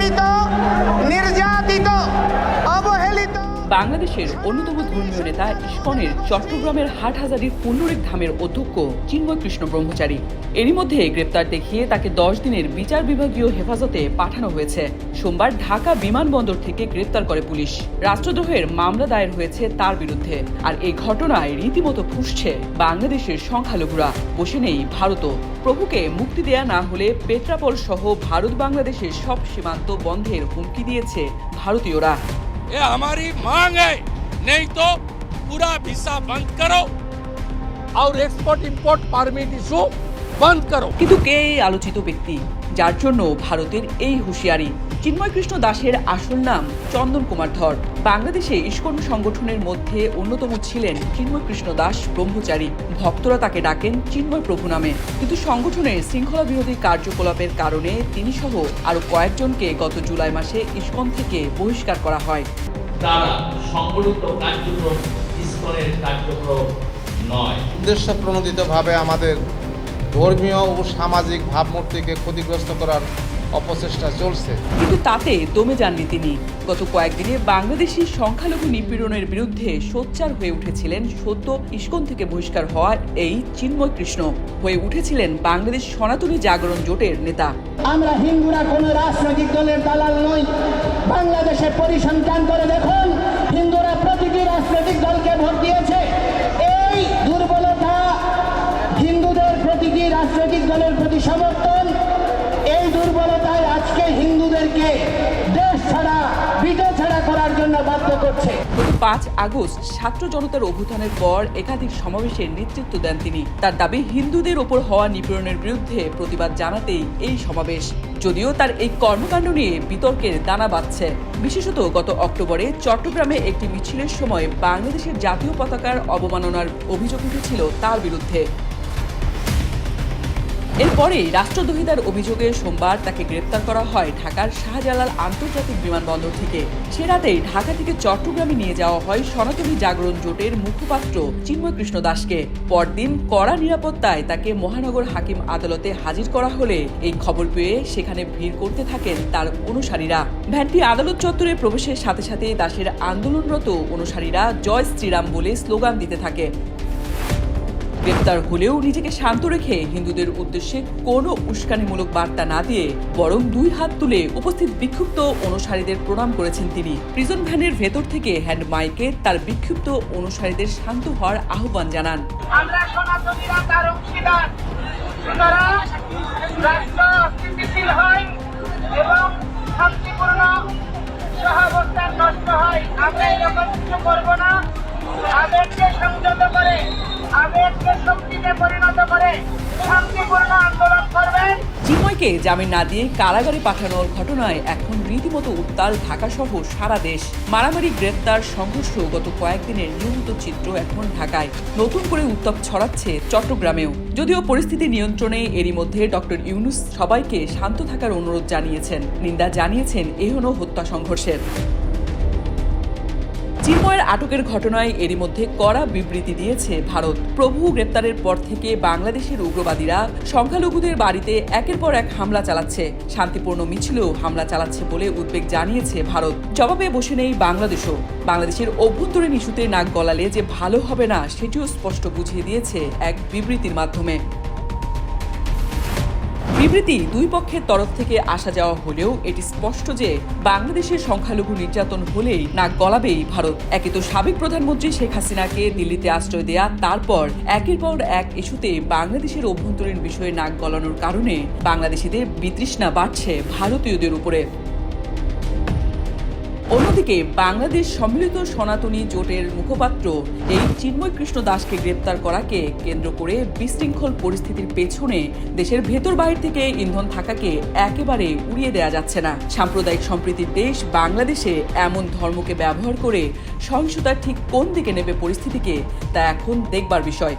পীড়িত বাংলাদেশের অন্যতম ধর্মীয় নেতা ইস্কনের চট্টগ্রামের হাটহাজারির পুণ্ডরিক ধামের অধ্যক্ষ চিন্ময় কৃষ্ণ ব্রহ্মচারী। এরই মধ্যে গ্রেপ্তার দেখিয়ে তাকে দশ দিনের বিচার বিভাগীয় হেফাজতে পাঠানো হয়েছে। সোমবার ঢাকা বিমানবন্দর থেকে গ্রেপ্তার করে পুলিশ। রাষ্ট্রদ্রোহের মামলা দায়ের হয়েছে তার বিরুদ্ধে। আর এই ঘটনায় রীতিমতো ফুসছে বাংলাদেশের সংখ্যালঘুরা। বসে নেই ভারতও। প্রভুকে মুক্তি দেয়া না হলে পেট্রাপল সহ ভারত বাংলাদেশের সব সীমান্ত বন্ধের হুমকি দিয়েছে ভারতীয়রা। ये हमारी मांग है नहीं तो पूरा वीसा बंद करो और एक्सपोर्ट इंपोर्ट परमिट इशू बंद करो কিন্তু কে এই আলোচিত ব্যক্তি যার জন্য ভারতের এই হুঁশিয়ারি চিন্ময় কৃষ্ণ দাসের আসল নাম চন্দন কুমার ধর। বাংলাদেশে ইস্কন সংগঠনের মধ্যে অন্যতম ছিলেন চিন্ময় কৃষ্ণ দাস ব্রহ্মচারী। ভক্তরা তাকে ডাকেন চিন্ময় প্রভু নামে। কিন্তু সংগঠনের শৃঙ্খলা বিরোধী কার্যকলাপের কারণে তিনি সহ আরও কয়েকজনকে গত জুলাই মাসে ইস্কন থেকে বহিষ্কার করা হয়। তারা সংগঠিত কার্যক্রম ইস্কনের কার্যক্রম নয়। উদ্দেশ্য প্রণোদিতভাবে আমাদের ধর্মীয় ও সামাজিক ভাবমূর্তিকে ক্ষতিগ্রস্ত করার অপচেষ্টা চলছে। কিন্তু তাতে দমে যাননি তিনি। গত কয়েকদিনে বাংলাদেশি সংখ্যালঘু নিপীড়নের বিরুদ্ধে সোচ্চার হয়ে উঠেছিলেন সদ্য ইস্কন থেকে বহিষ্কার হওয়া এই চিন্ময় কৃষ্ণ। হয়ে উঠেছিলেন বাংলাদেশ সনাতনী জাগরণ জোটের নেতা। আমরা হিন্দুরা কোন রাজনৈতিক দলের দালাল নই। বাংলাদেশে পরিসংখ্যান করে দেখুন হিন্দুরা প্রতিটি রাজনৈতিক দলকে ভোট দিয়েছে। এই দুর্বলতা হিন্দুদের প্রতিটি রাজনৈতিক দলের প্রতি সমর্থন। পাঁচ আগস্ট ছাত্র জনতার অভ্যুত্থানের পর একাধিক নেতৃত্ব দেন তিনি। তার দাবি, হিন্দুদের ওপর হওয়া নিপীড়নের বিরুদ্ধে প্রতিবাদ জানাতেই এই সমাবেশ। যদিও তার এই কর্মকাণ্ড নিয়ে বিতর্কের দানা বাঁধছে। বিশেষত গত অক্টোবরে চট্টগ্রামে একটি মিছিলের সময় বাংলাদেশের জাতীয় পতাকার অবমাননার অভিযোগ উঠেছিল তার বিরুদ্ধে। এরপরেই রাষ্ট্রদ্রোহিতার অভিযোগে সোমবার তাকে গ্রেপ্তার করা হয় ঢাকার শাহজালাল আন্তর্জাতিক বিমানবন্দর থেকে। সে রাতেই ঢাকা থেকে চট্টগ্রামে নিয়ে যাওয়া হয় সনাতনী জাগরণ জোটের মুখপাত্র চিন্ময় কৃষ্ণ দাসকে। পরদিন কড়া নিরাপত্তায় তাকে মহানগর হাকিম আদালতে হাজির করা হলে এই খবর পেয়ে সেখানে ভিড় করতে থাকেন তার অনুসারীরা। ভ্যানটি আদালত চত্বরে প্রবেশের সাথে সাথে দাসের আন্দোলনরত অনুসারীরা জয় শ্রীরাম বলে স্লোগান দিতে থাকে। গ্রেপ্তার হলেও নিজেকে শান্ত রেখে হিন্দুদের উদ্দেশ্যে কোনো উস্কানিমূলক বার্তা না দিয়ে বরং দুই হাত তুলে উপস্থিত বিক্ষুব্ধ অনুসারীদের প্রণাম করেছেন তিনি। প্রিজন ভ্যানের ভেতর থেকে হ্যান্ড মাইকে তার বিক্ষুব্ধ অনুসারীদের শান্ত হওয়ার আহ্বান জানান। আমরা সনাতনীরা তার অংশীদার। এবং শান্তিপূর্ণ সহাবস্থান নষ্ট হয়। আমরা এরকম কিছু করব না। সংযত আবেগকে জামিন না দিয়ে কারাগারে পাঠানোর ঘটনায় এখন রীতিমতো উত্তাল ঢাকা সহ সারা দেশ। মারামারি, গ্রেপ্তার, সংঘর্ষ গত কয়েকদিনের নিয়মিত চিত্র এখন ঢাকায়। নতুন করে উত্তাপ ছড়াচ্ছে চট্টগ্রামেও। যদিও পরিস্থিতি নিয়ন্ত্রণে এরই মধ্যে ডক্টর ইউনুস সবাইকে শান্ত থাকার অনুরোধ জানিয়েছেন। নিন্দা জানিয়েছেন এহনো হত্যা সংঘর্ষের। চিন্ময়ের আটকের ঘটনায় এরই মধ্যে কড়া বিবৃতি দিয়েছে ভারত। প্রভু গ্রেপ্তারের পর থেকে বাংলাদেশের উগ্রবাদীরা সংখ্যালঘুদের বাড়িতে একের পর এক হামলা চালাচ্ছে। শান্তিপূর্ণ মিছিলেও হামলা চালাচ্ছে বলে উদ্বেগ জানিয়েছে ভারত। জবাবে বসে নেই বাংলাদেশও। বাংলাদেশের অভ্যন্তরীণ ইস্যুতে নাক গলালে যে ভালো হবে না, সেটিও স্পষ্ট বুঝিয়ে দিয়েছে এক বিবৃতির মাধ্যমে। বিবৃতি দুই পক্ষের তরফ থেকে আসা যাওয়া হলেও এটি স্পষ্ট যে বাংলাদেশের সংখ্যালঘু নির্যাতন হলেই নাক গলাবেই ভারত। একে তো সাবেক প্রধানমন্ত্রী শেখ হাসিনাকে দিল্লিতে আশ্রয় দেয়া, তারপর একের পর এক ইস্যুতে বাংলাদেশের অভ্যন্তরীণ বিষয়ে নাক গলানোর কারণে বাংলাদেশিদের বিতৃষ্ণা বাড়ছে ভারতীয়দের উপরে। অন্যদিকে বাংলাদেশ সম্মিলিত সনাতনী জোটের মুখপাত্র এই চিন্ময় কৃষ্ণ দাসকে গ্রেপ্তার করাকে কেন্দ্র করে বিশৃঙ্খল পরিস্থিতির পেছনে দেশের ভেতর বাইরে থেকে ইন্ধন থাকাকে একেবারে উড়িয়ে দেওয়া যাচ্ছে না। সাম্প্রদায়িক সম্প্রীতির দেশ বাংলাদেশে এমন ধর্মকে ব্যবহার করে সহিংসতার ঠিক কোন দিকে নেবে পরিস্থিতিকে, তা এখন দেখবার বিষয়।